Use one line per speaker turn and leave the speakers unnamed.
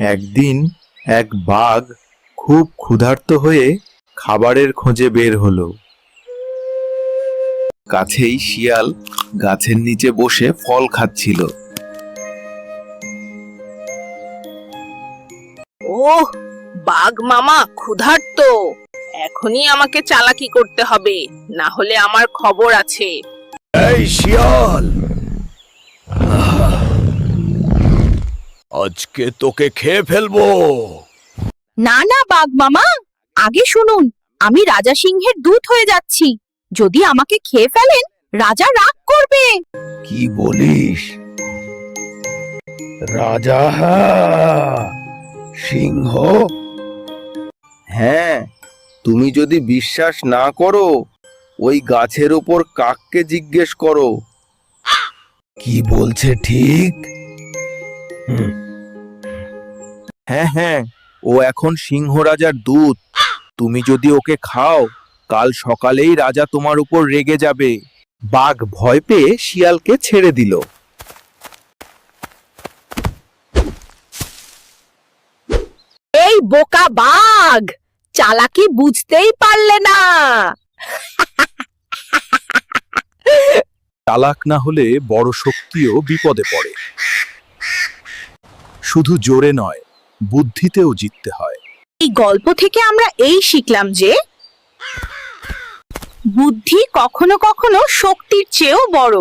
একদিন এক বাঘ খুব ক্ষুধার্ত হয়ে খাবারের খোঁজে বের হলো। কাছেই শিয়াল গাছের নিচে বসে ফল খাচ্ছিল।
ওহ বাঘ মামা ক্ষুধার্ত। এখনই আমাকে চালাকি করতে হবে না হলে আমার খবর আছে।
এই শিয়াল! আজকে তোকে খেয়ে ফেলব।
না না বাঘ মামা। আগে শুনুন আমি রাজা সিংহের দূত হয়ে যাচ্ছি। যদি আমাকে খেয়ে ফেলেন রাজা রাগ করবে।
কি বলিস? রাজা সিংহ?
হ্যাঁ তুমি যদি বিশ্বাস না করো ওই গাছের ওপর কাককে জিজ্ঞেস করো।
কি বলছে ঠিক?
হ্যাঁ হ্যাঁ ও এখন সিংহ রাজার দূত। তুমি যদি ওকে খাও কাল সকালেই রাজা তোমার উপর রেগে যাবে। বাঘ ভয় পেয়ে শিয়ালকে ছেড়ে দিল।
এই বোকা বাঘ! চালাকি বুঝতেই পারলে না।
চালাক না হলে বড় শক্তিও বিপদে পড়ে। শুধু জোরে নয় বুদ্ধিতেও জিততে হয়।
এই গল্প থেকে আমরা এই শিখলাম যে বুদ্ধি কখনো কখনো শক্তির চেয়েও বড়।